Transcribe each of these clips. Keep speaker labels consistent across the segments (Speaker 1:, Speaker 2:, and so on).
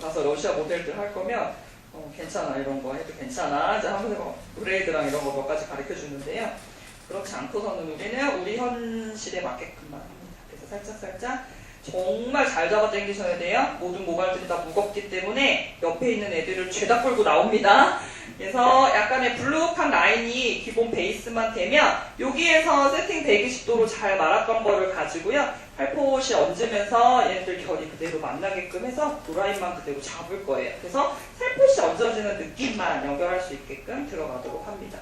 Speaker 1: 가서 러시아 모델들 할 거면 어, 괜찮아 이런 거 해도 괜찮아 이제 하면서 브레이드랑 이런 거 몇 가지 가르쳐 주는데요. 그렇지 않고서는 우리는 우리 현실에 맞게끔만 합니다. 그래서 살짝 살짝 정말 잘 잡아 당기셔야 돼요. 모든 모발들이 다 무겁기 때문에 옆에 있는 애들을 죄다 끌고 나옵니다. 그래서 약간의 블루한 라인이 기본 베이스만 되면 여기에서 세팅 120도로 잘 말았던 거를 가지고요. 팔포시 얹으면서 얘네들 결이 그대로 만나게끔 해서 도라인만 그대로 잡을 거예요. 그래서 살포시 얹어지는 느낌만 연결할 수 있게끔 들어가도록 합니다.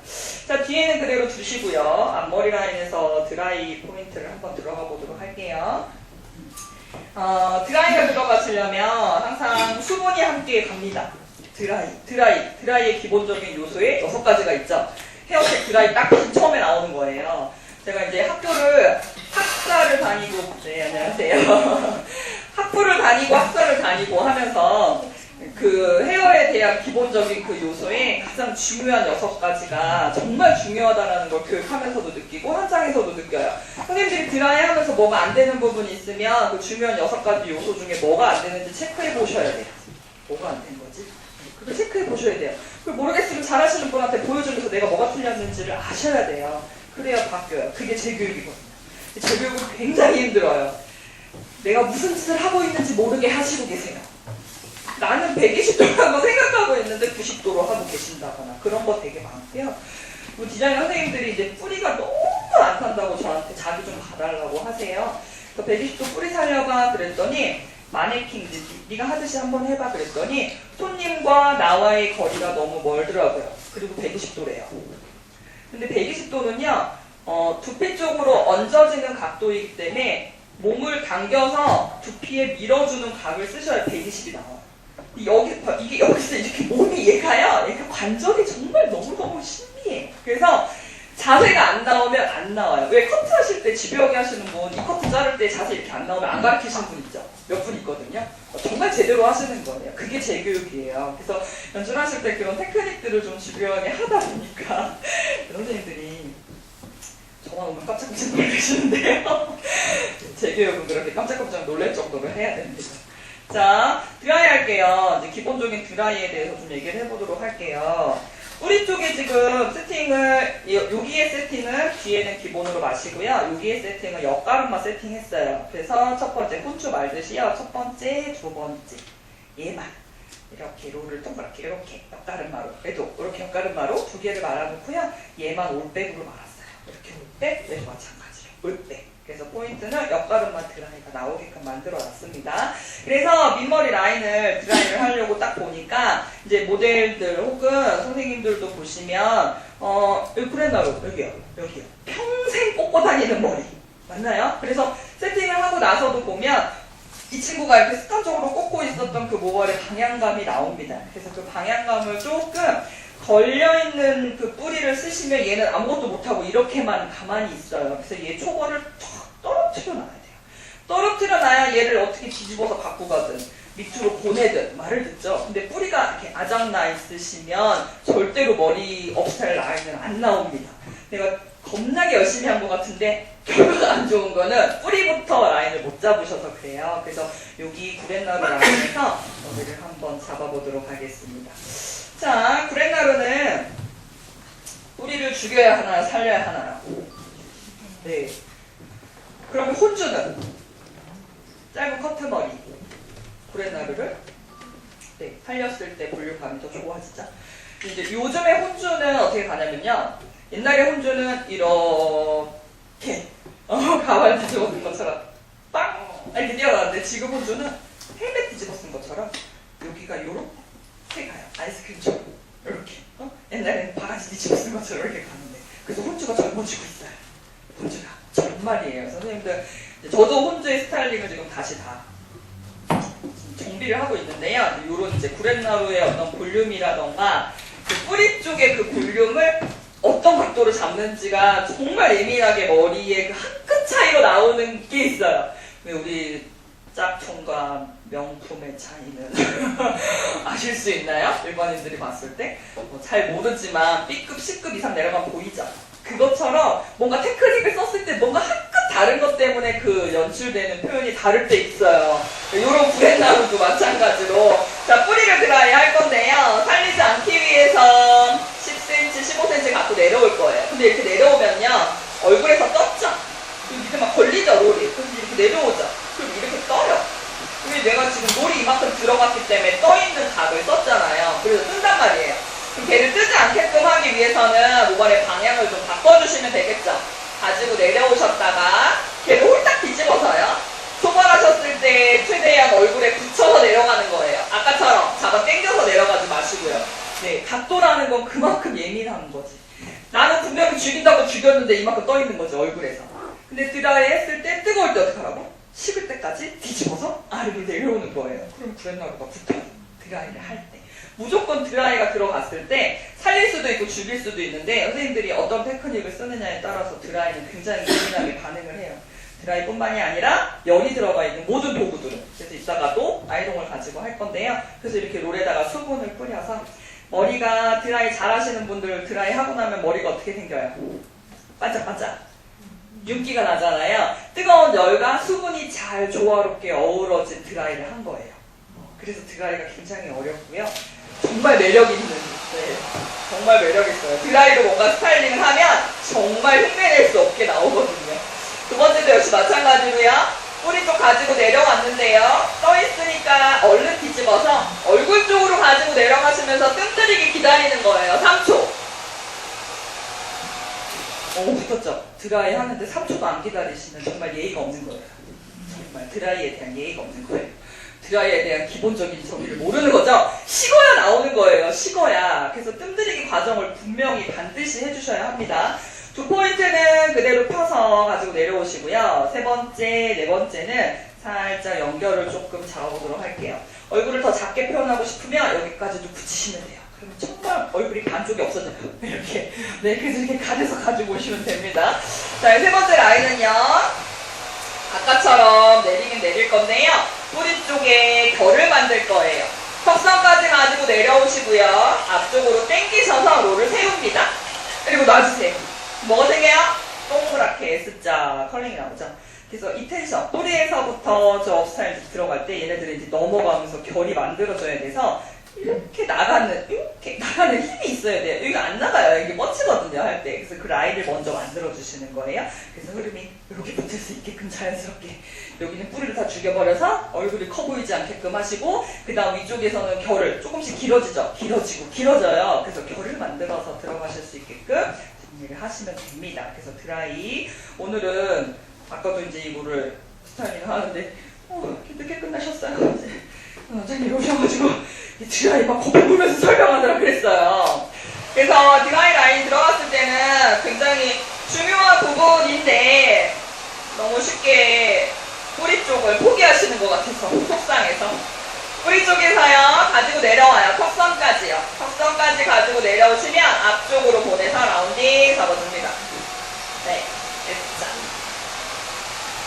Speaker 1: 자, 뒤에는 그대로 두시고요. 앞머리 라인에서 드라이 포인트를 한번 들어가 보도록 할게요. 어, 드라이가 들어가시려면 항상 수분이 함께 갑니다. 드라이, 드라이, 드라이의 기본적인 요소에 여섯 가지가 있죠. 헤어색 드라이 딱 처음에 나오는 거예요. 제가 이제 학교를 학사를 다니고, 네, 안녕하세요. 학부를 다니고 학사를 다니고 하면서 그 헤어에 대한 기본적인 그 요소에 가장 중요한 여섯 가지가 정말 중요하다는 걸 교육하면서도 느끼고 현장에서도 느껴요. 선생님들이 드라이 하면서 뭐가 안 되는 부분이 있으면 그 중요한 여섯 가지 요소 중에 뭐가 안 되는지 체크해 보셔야 돼요. 뭐가 안 된 거지? 그걸 체크해 보셔야 돼요. 그걸 모르겠으면 잘하시는 분한테 보여주면서 내가 뭐가 틀렸는지를 아셔야 돼요. 그래야 바뀌어요. 그게 제 교육이거든요. 제 교육은 굉장히 힘들어요. 내가 무슨 짓을 하고 있는지 모르게 하시고 계세요. 나는 120도라고 생각하고 있는데 90도로 하고 계신다거나 그런 거 되게 많고요. 디자인 선생님들이 이제 뿌리가 너무 안 탄다고 저한테 자기 좀 봐달라고 하세요. 그래서 120도 뿌리 살려봐 그랬더니 마네킹 니- 네가 하듯이 한번 해봐 그랬더니 손님과 나와의 거리가 너무 멀더라고요. 그리고 120도래요. 근데 120도는요 어, 두피 쪽으로 얹어지는 각도이기 때문에 몸을 당겨서 두피에 밀어주는 각을 쓰셔야 120이 나와요. 이 여기 봐, 이게 여기서 이렇게 몸이 얘가요. 얘가 관절이 정말 너무 너무 신비해. 그래서 자세가 안 나오면 안 나와요. 왜 커트 하실 때 집요하게 하시는 분, 이 커트 자를 때 자세 이렇게 안 나오면 안 가르치시는 분 있죠? 몇 분 있거든요. 어, 정말 제대로 하시는 거예요. 그게 제 교육이에요. 그래서 연출하실 때 그런 테크닉들을 좀 집요하게 하다 보니까 선생님들이 저만 오면 깜짝깜짝 놀라시는데요. 제 교육은 그렇게 깜짝깜짝 놀랄 정도로 해야 됩니다. 자, 드라이 할게요. 이제 기본적인 드라이에 대해서 좀 얘기를 해보도록 할게요. 뿌리 쪽에 지금 세팅을, 이- 여기에 세팅을 뒤에는 기본으로 마시고요. 여기에 세팅을 옆가름만 세팅했어요. 그래서 첫 번째 혼주 말듯이요. 첫 번째, 두 번째. 얘만. 이렇게 롤을 동그랗게 이렇게 옆가름마로 얘도 이렇게 옆가름마로 두 개를 말아놓고요. 얘만 올백으로 말았어요. 이렇게 올백, 얘도 마찬가지로 올백. 그래서 포인트는 옆가름만 드라이가 나오게끔 만들어 놨습니다. 그래서 밑머리 라인을 드라이를 하려고 딱 보니까 이제 모델들 혹은 선생님들도 보시면 어 여기 브랜나로 여기요 여기요 평생 꽂고 다니는 머리 맞나요? 그래서 세팅을 하고 나서도 보면 이 친구가 이렇게 습관적으로 꽂고 있었던 그 모발의 방향감이 나옵니다. 그래서 그 방향감을 조금 걸려있는 그 뿌리를 쓰시면 얘는 아무것도 못하고 이렇게만 가만히 있어요. 그래서 얘 초벌을 탁 떨어뜨려 놔야 돼요. 떨어뜨려 놔야 얘를 어떻게 뒤집어서 가든 밑으로 보내든 말을 듣죠. 근데 뿌리가 이렇게 아작나 있으시면 절대로 머리 업스타일 라인은 안 나옵니다. 내가 겁나게 열심히 한 것 같은데 결과가 안 좋은 거는 뿌리부터 라인을 못 잡으셔서 그래요. 그래서 여기 구렛나루 라인에서 머리를 한번 잡아보도록 하겠습니다. 자, 구렛나루는 뿌리를 죽여야 하나 살려야 하나요? 네. 그러면 혼주는 짧은 커트머리 구렛나루를 네, 살렸을 때 볼륨감이 더 좋아지죠. 이제 요즘의 혼주는 어떻게 가냐면요. 옛날에 혼주는 이렇게 어, 가발 뒤집어 쓴 것처럼 빵 이렇게 뛰어나는데 지금 혼주는 헬멧 뒤집어 쓴 것처럼 여기가 요렇게 가요. 아이스크림처럼 이렇게 어? 옛날에는 바가지 뒤집어 쓴 것처럼 이렇게 가는데 그래서 혼주가 젊어지고 있어요. 혼주가 정말이에요. 선생님들 저도 혼주의 스타일링을 지금 다시 다 정비를 하고 있는데요. 이런 이제 구렛나루의 어떤 볼륨이라던가 그 뿌리 쪽의 그 볼륨을 어떤 각도로 잡는지가 정말 예민하게 머리에 그 한 끗 차이로 나오는 게 있어요. 우리 짝퉁과 명품의 차이는 아실 수 있나요? 일반인들이 봤을 때? 뭐 잘 모르지만 B급, C급 이상 내려가면 보이죠? 그것처럼 뭔가 테크닉을 썼을 때 뭔가 한 끗 다른 것 때문에 그 연출되는 표현이 다를 때 있어요. 이런 브랜나무도 마찬가지로. 자, 뿌리를 드라이 할 건데요. 살리지 않기 위해선 10cm, 15cm 갖고 내려올 거예요. 근데 이렇게 내려오면요. 얼굴에서 떴죠? 이렇게 막 걸리죠, 롤이. 근데 이렇게 내려오죠. 얘가 지금 놀이 이만큼 들어갔기 때문에 떠있는 각을 썼잖아요. 그래서 뜬단 말이에요. 그럼 걔를 뜨지 않게끔 하기 위해서는 모발의 방향을 좀 바꿔주시면 되겠죠. 가지고 내려오셨다가 걔를 홀딱 뒤집어서요. 소발하셨을 때 최대한 얼굴에 붙여서 내려가는 거예요. 아까처럼 잡아 당겨서 내려가지 마시고요. 네, 각도라는 건 그만큼 예민한 거지. 나는 분명히 죽인다고 죽였는데 이만큼 떠 있는 거지 얼굴에서. 근데 드라이 했을 때 뜨거울 때 어떻게 하라고? 식을 때까지 뒤집어서 아래로 내려오는 거예요. 그럼 브렛나루가 붙어요. 드라이를 할 때. 무조건 드라이가 들어갔을 때 살릴 수도 있고 죽일 수도 있는데 선생님들이 어떤 테크닉을 쓰느냐에 따라서 드라이는 굉장히 예민하게 반응을 해요. 드라이뿐만이 아니라 열이 들어가 있는 모든 도구들은 그래서 이따가도 아이롱을 가지고 할 건데요. 그래서 이렇게 롤에다가 수분을 뿌려서 머리가 드라이 잘 하시는 분들 드라이 하고 나면 머리가 어떻게 생겨요? 반짝반짝 윤기가 나잖아요. 뜨거운 열과 수분이 잘 조화롭게 어우러진 드라이를 한 거예요. 그래서 드라이가 굉장히 어렵고요. 정말 매력 있는 네, 정말 매력 있어요. 드라이로 뭔가 스타일링을 하면 정말 흉내낼 수 없게 나오거든요. 두 번째도 역시 마찬가지로요. 뿌리 쪽 가지고 내려왔는데요. 떠 있으니까 얼른 뒤집어서 얼굴 쪽으로 가지고 내려가시면서 뜸들이게 기다리는 거예요. 3초. 오, 붙었죠? 드라이 하는데 3초도 안 기다리시면 정말 예의가 없는 거예요. 정말 드라이에 대한 예의가 없는 거예요. 드라이에 대한 기본적인 정의를 모르는 거죠. 식어야 나오는 거예요. 식어야. 그래서 뜸들이기 과정을 분명히 반드시 해주셔야 합니다. 두 포인트는 그대로 펴서 가지고 내려오시고요. 세 번째, 네 번째는 살짝 연결을 조금 잡아보도록 할게요. 얼굴을 더 작게 표현하고 싶으면 여기까지도 붙이시면 돼요. 그러면 얼굴이 반쪽이 없어져요. 이렇게. 네, 그래서 이렇게 가려서 가지고 오시면 됩니다. 자, 세 번째 라인은요. 아까처럼 내리긴 내릴 건데요. 뿌리 쪽에 결을 만들 거예요. 턱선까지 가지고 내려오시고요. 앞쪽으로 당기셔서 롤을 세웁니다. 그리고 놔주세요. 뭐가 생겨요? 동그랗게 S자 컬링이 나오죠. 그래서 이 텐션, 뿌리에서부터 저 업스타일 들어갈 때 얘네들이 이제 넘어가면서 결이 만들어져야 돼서 이렇게 나가는, 나가는 힘이 있어야 돼요. 여기가 안 나가요. 이게 뻗치거든요, 할 때. 그래서 그 라인을 먼저 만들어주시는 거예요. 그래서 흐름이 이렇게 붙을 수 있게끔 자연스럽게. 여기는 뿌리를 다 죽여버려서 얼굴이 커 보이지 않게끔 하시고, 그 다음 위쪽에서는 결을 조금씩 길어지죠. 길어지고, 길어져요. 그래서 결을 만들어서 들어가실 수 있게끔 정리를 하시면 됩니다. 그래서 드라이. 오늘은, 아까도 이제 이거를 스타일링 하는데, 어, 늦게 끝나셨어요. 이제 원장님 오셔가지고, 이 드라이 막 거품 불면서 설명하느라 그랬어요. 그래서 드라이 라인 들어갔을 때는 굉장히 중요한 부분인데 너무 쉽게 뿌리 쪽을 포기하시는 것 같아서 속상해서. 뿌리 쪽에서요. 가지고 내려와요. 턱선까지요. 턱선까지 가지고 내려오시면 앞쪽으로 보내서 라운딩 잡아줍니다. 네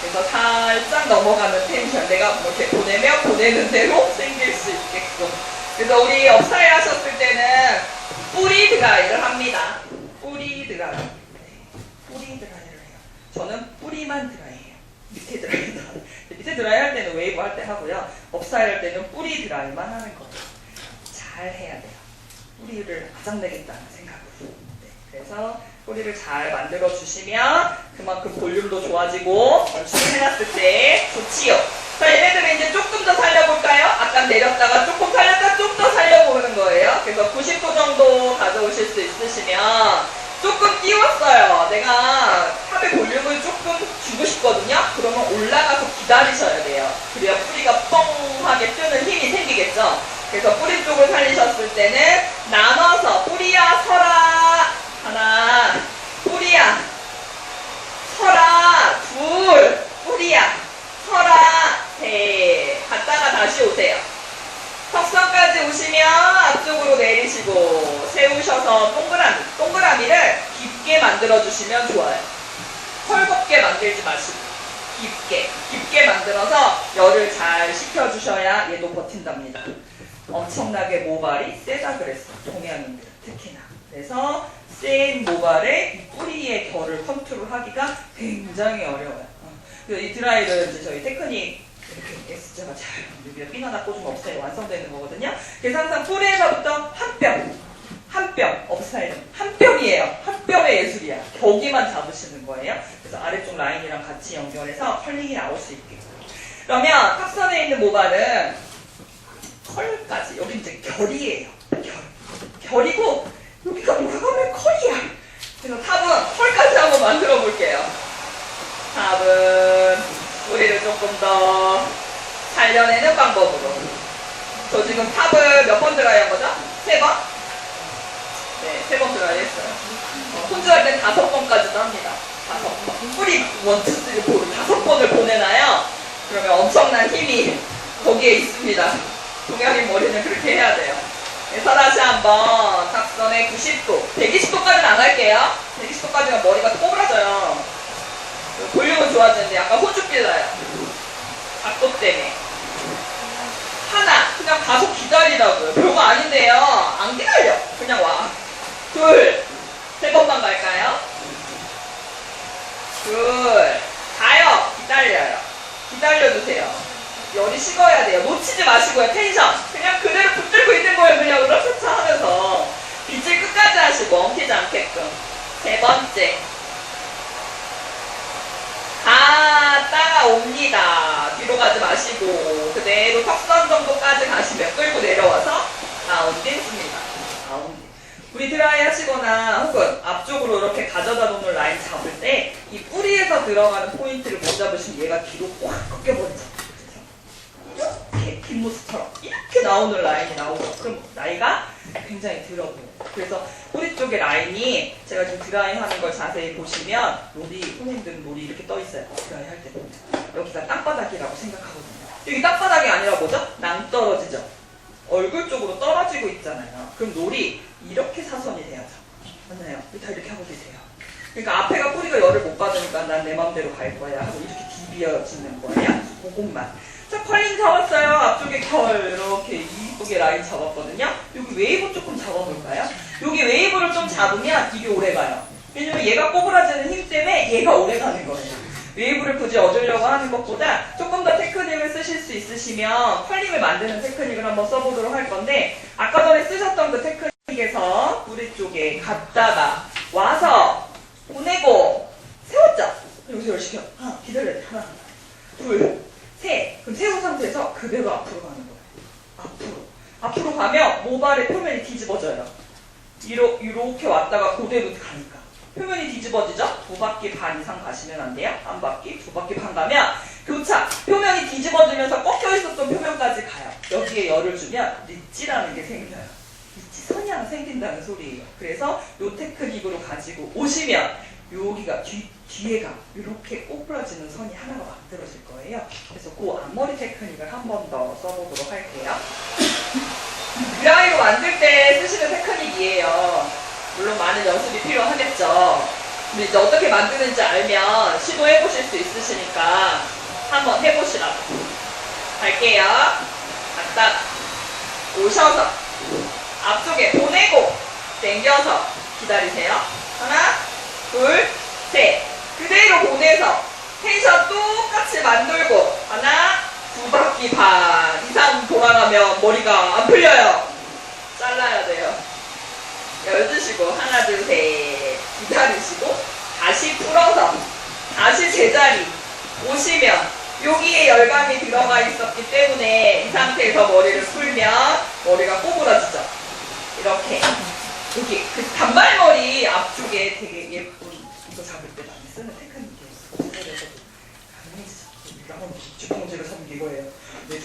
Speaker 1: 그래서 살짝 넘어가는 텐션 내가 뭐 이렇게 보내면 보내는 대로 생길 수 있게끔 그래서 우리 업사일 하셨을 때는 뿌리 드라이를 합니다. 뿌리 드라이. 네, 뿌리 드라이를 해요. 저는 뿌리만 드라이해요. 밑에 해요. 밑에 드라이 할 때는 웨이브 할 때 하고요. 업사일 할 때는 뿌리 드라이만 하는 거예요. 잘 해야 돼요. 뿌리를 가장 내겠다는 생각으로. 네, 그래서 뿌리를 잘 만들어 주시면 그만큼 볼륨도 좋아지고 얼추 해놨을 때 좋지요. 자, 얘네들은 이제 조금 더 살려볼까요? 아까 내렸다가 조금 살렸다 좀더 살려보는 거예요. 그래서 90도 정도 가져오실 수 있으시면 조금 띄웠어요. 내가 탑의 볼륨을 조금 주고 싶거든요. 그러면 올라가서 기다리셔야 돼요. 그래야 뿌리가 뻥하게 뜨는 힘이 생기겠죠. 그래서 뿌리 쪽을 살리셨을 때는 나눠서 뿌리야 서라 하나 뿌리야 서라 둘 뿌리야? 서라. 셋 갔다가 다시 오세요. 턱선까지 오시면 앞쪽으로 내리시고 세우셔서 동그라미 동그라미를 깊게 만들어 주시면 좋아요. 헐겁게 만들지 마시고 깊게 깊게 만들어서 열을 잘 식혀 주셔야 얘도 버틴답니다. 엄청나게 모발이 세다 그랬어 동양인들 특히나. 그래서 센 모발에 이 뿌리의 결을 컨트롤하기가 굉장히 어려워요. 어. 그래서 이 드라이를 이제 저희 테크닉 이렇게 S자가 잘 여기가 삐나났고 좀 없애요 완성되는 거거든요. 항상 뿌리에서부터 한 뼘, 한 뼘, 업사이드 한 뼘이에요. 한 뼘의 예술이야. 거기만 잡으시는 거예요. 그래서 아래쪽 라인이랑 같이 연결해서 컬링이 나올 수 있게끔. 그러면 탑선에 있는 모발은 컬까지 여기 이제 결이에요. 결. 결이고 여기가 뭐가면 컬이야. 그래서 탑은 컬까지 한번 만들어 볼게요. 탑은 뿌리를 조금 더 살려내는 방법으로. 저 지금 탑을 몇번 드라이 한 거죠? 세 번? 네, 세번 드라이 했어요. 어, 혼주할 땐 다섯 번까지도 합니다. 다섯 번. 뿌리 원투 쓰리 포 다섯 번을 보내나요? 그러면 엄청난 힘이 거기에 있습니다. 동양인 머리는 그렇게 해야 돼요. 그래서 다시 한번 탑선에 90도, 120도까지는 안 할게요. 120도까지면 머리가 꼬부라져요. 볼륨은 좋아지는데 약간 호주길 나요. 각도 때문에. 하나, 그냥 가서 기다리라고요. 별거 아닌데요. 안 기다려. 그냥 와. 둘, 세 번만 갈까요? 둘, 가요. 기다려요. 기다려주세요. 열이 식어야 돼요. 놓치지 마시고요. 텐션. 그냥 그대로 붙들고 있는 거예요. 그냥 으라차차 하면서. 빛을 끝까지 하시고 엉키지 않게끔. 세 번째. 다 따라옵니다. 뒤로 가지 마시고 그대로 턱선 정도까지 가시면 끌고 내려와서 라운딩 씁니다. 라운딩. 우리 드라이 하시거나 혹은 앞쪽으로 이렇게 가져다 놓는 라인 잡을 때 이 뿌리에서 들어가는 포인트를 못 잡으시면 얘가 뒤로 꽉 꺾여버리죠. 이렇게 뒷모습처럼 이렇게 나오는 라인이 나오죠. 그럼 나이가 굉장히 들어 보여요. 그래서 뿌리 쪽에 라인이 제가 지금 드라이 하는 걸 자세히 보시면 롤이 선생님들은 롤이 이렇게 떠 있어요. 드라이 할 때 여기가 땅바닥이라고 생각하거든요. 여기 땅바닥이 아니라 뭐죠? 낭떨어지죠. 얼굴 쪽으로 떨어지고 있잖아요. 그럼 롤이 이렇게 사선이 돼야죠. 맞나요? 다 이렇게 하고 계세요. 그러니까 앞에가 뿌리가 열을 못 받으니까 난내 맘대로 갈 거야 하고 이렇게 디비어지는 거예요. 그것만. 자, 컬링 잡았어요. 앞쪽에 결 이렇게 이쁘게 라인 잡았거든요. 여기 웨이브 조금 잡아볼까요? 여기 웨이브를 좀 잡으면 이게 오래 가요. 왜냐면 얘가 꼬부라지는 힘 때문에 얘가 오래 가는 거예요. 웨이브를 굳이 얻으려고 하는 것보다 조금 더 테크닉을 쓰실 수 있으시면 컬링을 만드는 테크닉을 한번 써보도록 할 건데 아까 전에 쓰셨던 그 테크닉에서 뿌리 쪽에 갔다가 와서 보내고? 여기서 열 시켜. 하나, 기다려야 돼. 하나, 둘, 셋. 그럼 세운 상태에서 그대로 앞으로 가는 거예요. 앞으로. 앞으로 가면 모발의 표면이 뒤집어져요. 이로, 이렇게 왔다가 그대로 가니까. 표면이 뒤집어지죠? 두 바퀴 반 이상 가시면 안 돼요. 한 바퀴, 두 바퀴 반 가면 교차. 표면이 뒤집어지면서 꺾여 있었던 표면까지 가요. 여기에 열을 주면 릿지라는 게 생겨요. 릿지 선이 하나 생긴다는 소리예요. 그래서 요 테크닉으로 가지고 오시면 여기가 뒤, 뒤에가 이렇게 꼬부라지는 선이 하나가 만들어질 거예요. 그래서 그 앞머리 테크닉을 한 번 더 써보도록 할게요. 드라이로 만들 때 쓰시는 테크닉이에요. 물론 많은 연습이 필요하겠죠. 근데 이제 어떻게 만드는지 알면 시도해 보실 수 있으시니까 한번 해보시라고. 갈게요. 갔다가 오셔서 앞쪽에 보내고 당겨서 기다리세요. 하나, 둘, 셋. 그대로 보내서 텐션 똑같이 만들고 하나, 두 바퀴 반 이상 돌아가면 머리가 안 풀려요. 잘라야 돼요. 열두시고 하나, 둘, 셋. 기다리시고 다시 풀어서 다시 제자리 오시면 여기에 열감이 들어가 있었기 때문에 이 상태에서 머리를 풀면 머리가 꼬부라지죠. 이렇게 여기 그 단발머리 앞쪽에 되게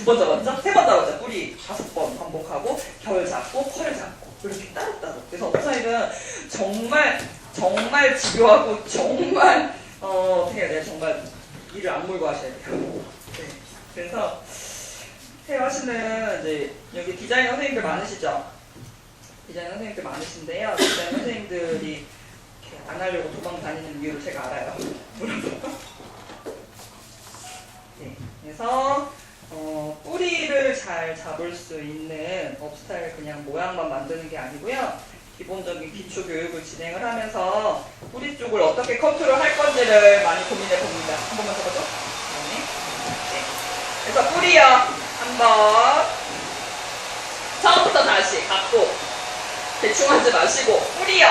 Speaker 1: 번 잡았죠? 세 번 잡았죠? 뿌리 다섯 번 반복하고 결 잡고 컬 잡고 이렇게 따로따로. 그래서 업사이드는 정말 정말 집요하고 정말 어, 어떻게 해야 돼요? 정말 안 몰고 하셔야 돼요. 네. 그래서 새로 하시는 이제 여기 디자인 선생님들 많으시죠? 디자인 선생님들 많으신데요. 디자인 선생님들이 이렇게 안 하려고 도망 다니는 이유를 제가 알아요. 물어서. 네. 그래서 어, 뿌리를 잘 잡을 수 있는 업스타일 그냥 모양만 만드는 게 아니고요. 기본적인 기초 교육을 진행을 하면서 뿌리 쪽을 어떻게 컨트롤 할 건지를 많이 고민해 봅니다. 한 번만 잡아줘. 네. 네. 그래서 뿌리요. 한번 처음부터 다시 갖고 대충 하지 마시고 뿌리요.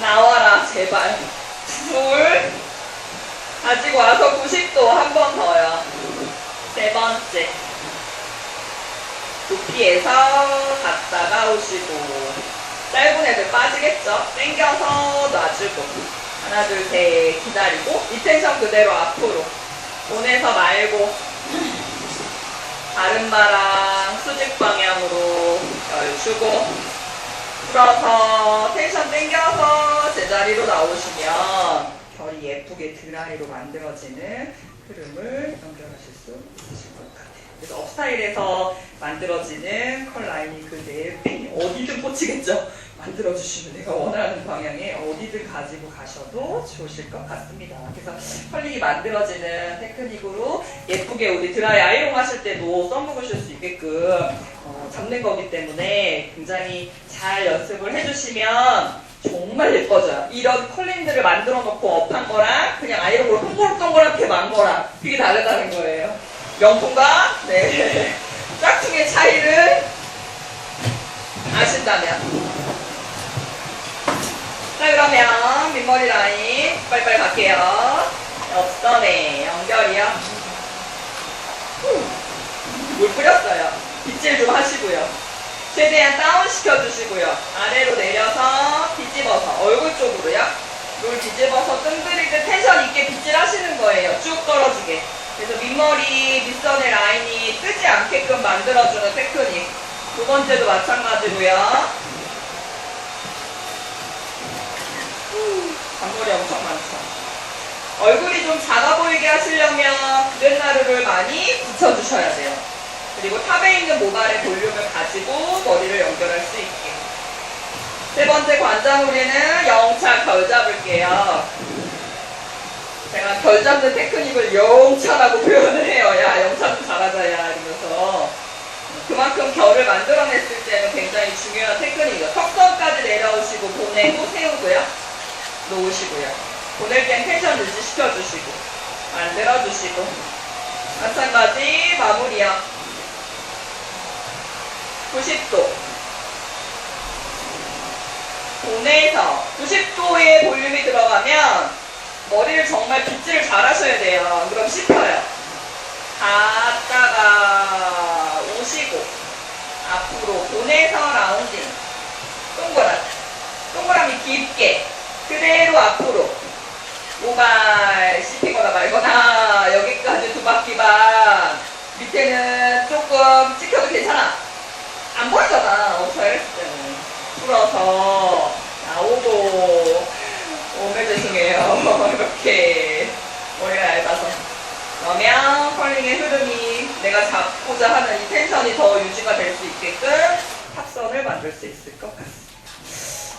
Speaker 1: 나와라 제발. 둘 가지고 와서 90도 한 번 더요. 세 번째. 높이에서 갔다가 오시고. 짧은 애들 빠지겠죠? 당겨서 놔주고. 하나, 둘, 셋. 기다리고. 이 텐션 그대로 앞으로. 보내서 말고. 다른 바람 수직 방향으로 열 주고. 풀어서 텐션 당겨서 제자리로 나오시면 결이 예쁘게 드라이로 만들어지는 흐름을 연결하실 수 같아요. 그래서 업스타일에서 만들어지는 컬 라인이 그대로 어디든 꽂히겠죠. 만들어주시면 내가 원하는 방향에 어디든 가지고 가셔도 좋으실 것 같습니다. 그래서 컬링이 만들어지는 테크닉으로 예쁘게 우리 드라이 아이롱 하실 때도 써먹으실 수 있게끔 어, 잡는 거기 때문에 굉장히 잘 연습을 해주시면 정말 예뻐져요. 이런 컬링들을 만들어 놓고 업한 거랑 그냥 아이롱으로 동글동글하게 만 거랑 되게 다르다는 거예요. 명품과 네 짝퉁의 차이를 아신다면 자 그러면 밑머리 라인 빨리빨리 갈게요. 없어네 연결이요. 후, 물 뿌렸어요. 빗질 좀 하시고요. 최대한 다운 시켜 주시고요. 아래로 내려서 뒤집어서 얼굴 쪽으로요. 물 뒤집어서 끈들이듯 텐션 있게 빗질 하시는 거예요. 쭉 떨어지게. 그래서 밑머리, 밑선의 라인이 뜨지 않게끔 만들어주는 테크닉. 두 번째도 마찬가지고요. 후, 잔머리 엄청 많죠. 얼굴이 좀 작아 보이게 하시려면 그랜나루를 많이 붙여주셔야 돼요. 그리고 탑에 있는 모발의 볼륨을 가지고 머리를 연결할 수 있게. 세 번째 관자놀이는 영차 결 잡을게요. 제가 결 잡는 테크닉을 영차라고 표현을 해요. 야, 영차 좀 잘하자, 야, 이러면서. 그만큼 결을 만들어냈을 때는 굉장히 중요한 테크닉이에요. 턱선까지 내려오시고 보내고 세우고요. 놓으시고요. 보낼 땐 텐션 유지시켜주시고 만들어주시고 마찬가지 마무리요. 90도 보내서 90도의 볼륨이 들어가면 머리를 정말 빗질을 잘 하셔야 돼요. 그럼 씹혀요. 갔다가 오시고 앞으로 보내서 라운딩. 동그랗게 동그라미 깊게. 그대로 앞으로. 모발 씹히거나 말거나 여기까지 두 바퀴 반. 밑에는 조금 찍혀도 괜찮아. 안 보이잖아 때는 풀어서. 나오고 오메 죄송해요 이렇게 머리가 얇아서 그러면 컬링의 흐름이 내가 잡고자 하는 이 텐션이 더 유지가 될 수 있게끔 탑선을 만들 수 있을 것 같습니다.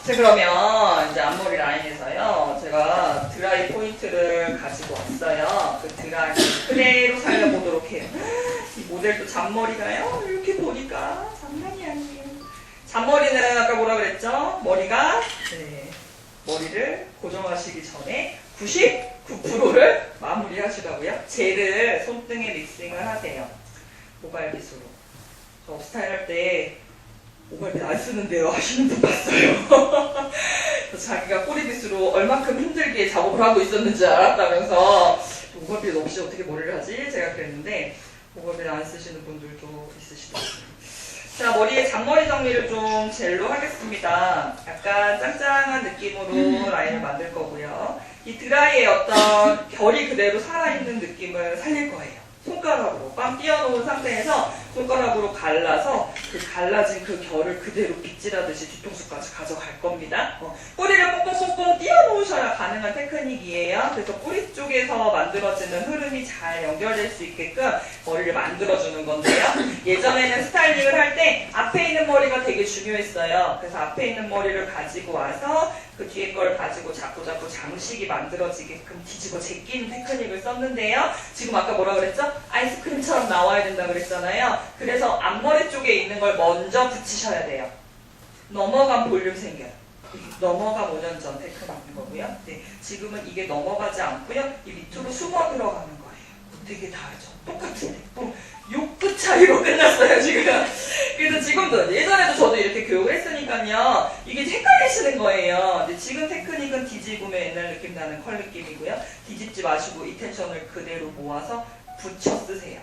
Speaker 1: 자 그러면 이제 앞머리 라인에서요 제가 드라이 포인트를 가지고 왔어요. 그 드라이 그대로 살려보도록 해요. 이 모델도 잔머리가요 이렇게 보니까 장난이 아니에요. 잔머리는 아까 뭐라 그랬죠? 머리가 네, 머리를 고정하시기 전에 99%를 마무리하시라고요. 젤을 손등에 믹싱을 하세요. 모발 빗으로. 저 업스타일 할 때 모발 빗 안 쓰는데요 하시는 분 봤어요. 자기가 꼬리빗으로 얼만큼 힘들게 작업을 하고 있었는지 알았다면서 모발 빗 없이 어떻게 머리를 하지? 제가 그랬는데 모발 빗 안 쓰시는 분들도 있으시더라고요. 자, 머리에 잔머리 정리를 좀 젤로 하겠습니다. 약간 짱짱한 느낌으로 라인을 만들 거고요. 이 드라이의 어떤 결이 그대로 살아있는 느낌을 살릴 거예요. 손가락으로 빵 띄워놓은 상태에서 손가락으로 갈라서 그 갈라진 그 결을 그대로 빗질하듯이 뒤통수까지 가져갈 겁니다. 어, 뿌리를 뽕뽕뽕뽕 띄워놓으셔야 가능한 테크닉이에요. 그래서 뿌리 쪽에서 만들어지는 흐름이 잘 연결될 수 있게끔 머리를 만들어주는 건데요. 예전에는 스타일링을 할 때 앞에 있는 머리가 되게 중요했어요. 그래서 앞에 있는 머리를 가지고 와서 그 뒤에 걸 가지고 자꾸 자꾸 장식이 만들어지게끔 뒤집어 제끼는 테크닉을 썼는데요. 지금 아까 뭐라 그랬죠? 아이스크림처럼 나와야 된다 그랬잖아요. 그래서 앞머리 쪽에 있는 걸 먼저 붙이셔야 돼요. 넘어간 볼륨 생겨요. 넘어가 5년 전 테크닉인 거고요. 네, 지금은 이게 넘어가지 않고요. 이 밑으로 숨어 들어가는 거예요. 되게 다르죠. 똑같은데. 또 욕구 차이로 끝났어요, 지금. 그래서 지금도, 예전에도 저도 이렇게 교육을 했으니까요. 이게 헷갈리시는 거예요. 지금 테크닉은 뒤집으면 옛날 느낌 나는 컬 느낌이고요. 뒤집지 마시고 이 텐션을 그대로 모아서 붙여 쓰세요.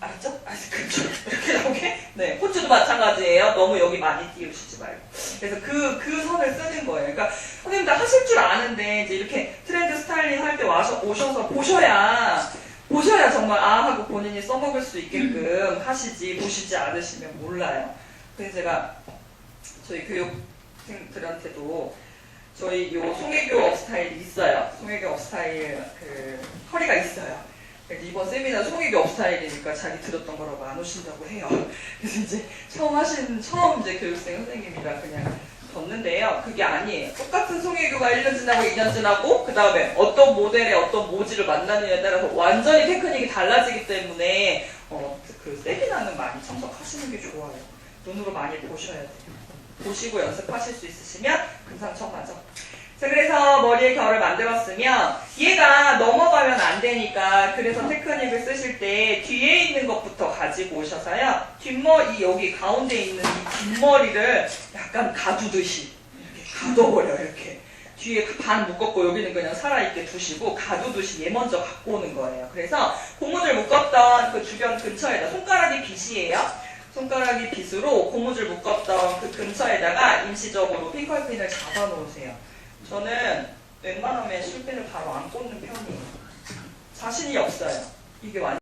Speaker 1: 알았죠? 아, 그렇죠. 이렇게 나오게? 네, 호주도 마찬가지예요. 너무 여기 많이 띄우시지 말고. 그래서 그, 그 선을 쓰는 거예요. 그러니까 선생님 다 하실 줄 아는데 이제 이렇게 트렌드 스타일링 할 때 와서 오셔서 보셔야 보셔야 정말 아 하고 본인이 써먹을 수 있게끔 하시지 보시지 않으시면 몰라요. 그래서 제가 저희 교육생들한테도 저희 요 송혜교 업 스타일이 있어요. 송혜교 업 스타일 그 허리가 있어요. 이번 세미나 송혜교 업 스타일이니까 자기 들었던 거라고 안 오신다고 해요. 그래서 이제 처음 하신 처음 이제 교육생 선생님이라 그냥 뒀는데요. 그게 아니에요. 똑같은 송혜교가 1년 지나고 2년 지나고 그 다음에 어떤 모델의 어떤 모지를 만나느냐에 따라서 완전히 테크닉이 달라지기 때문에 어, 그 세미나는 많이 참석하시는 게 좋아요. 눈으로 많이 보셔야 돼요. 보시고 연습하실 수 있으시면 금상첨화죠. 자, 그래서 머리에 결을 만들었으면 얘가 넘어가면 안 되니까 그래서 테크닉을 쓰실 때 뒤에 있는 것부터 가지고 오셔서요. 뒷머리 여기 가운데 있는 이 뒷머리를 약간 가두듯이 이렇게 가둬버려 이렇게. 뒤에 반 묶었고 여기는 그냥 살아있게 두시고 가두듯이 얘 먼저 갖고 오는 거예요. 그래서 고무줄 묶었던 그 주변 근처에다 손가락이 빗이에요. 손가락이 빗으로 고무줄 묶었던 그 근처에다가 임시적으로 핑컬핀을 잡아 놓으세요. 저는 웬만하면 실핀을 바로 안 꽂는 편이에요. 자신이 없어요. 이게 완